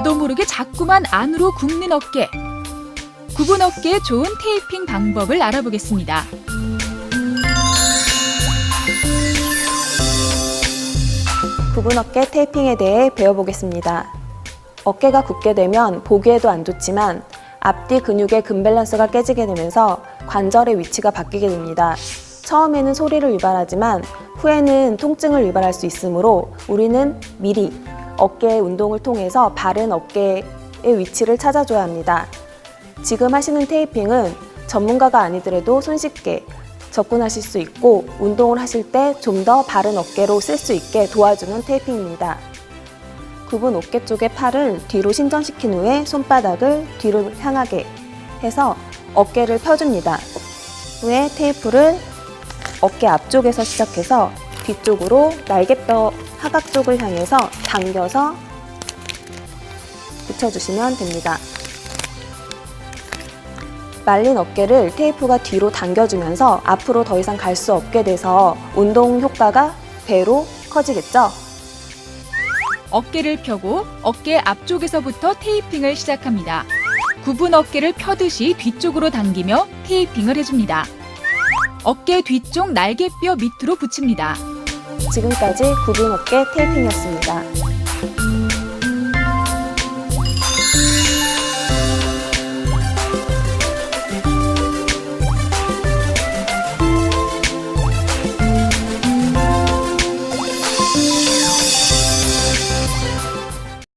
나도 모르게 자꾸만 안으로 굽는 어깨. 굽은 어깨에 좋은 테이핑 방법을 알아보겠습니다. 굽은 어깨 테이핑에 대해 배워보겠습니다. 어깨가 굽게 되면 보기에도 안 좋지만 앞뒤 근육의 근밸런스가 깨지게 되면서 관절의 위치가 바뀌게 됩니다. 처음에는 소리를 유발하지만 후에는 통증을 유발할 수 있으므로 우리는 미리 어깨 운동을 통해서 바른 어깨의 위치를 찾아줘야 합니다. 지금 하시는 테이핑은 전문가가 아니더라도 손쉽게 접근하실 수 있고 운동을 하실 때 좀 더 바른 어깨로 쓸 수 있게 도와주는 테이핑입니다. 굽은 어깨 쪽의 팔을 뒤로 신전시킨 후에 손바닥을 뒤로 향하게 해서 어깨를 펴줍니다. 후에 테이프를 어깨 앞쪽에서 시작해서 뒤쪽으로 날개뼈 하각 쪽을 향해서 당겨서 붙여주시면 됩니다. 말린 어깨를 테이프가 뒤로 당겨주면서 앞으로 더 이상 갈 수 없게 돼서 운동 효과가 배로 커지겠죠? 어깨를 펴고 어깨 앞쪽에서부터 테이핑을 시작합니다. 굽은 어깨를 펴듯이 뒤쪽으로 당기며 테이핑을 해줍니다. 어깨 뒤쪽 날개뼈 밑으로 붙입니다. 지금까지 어깨 테이핑이었습니다.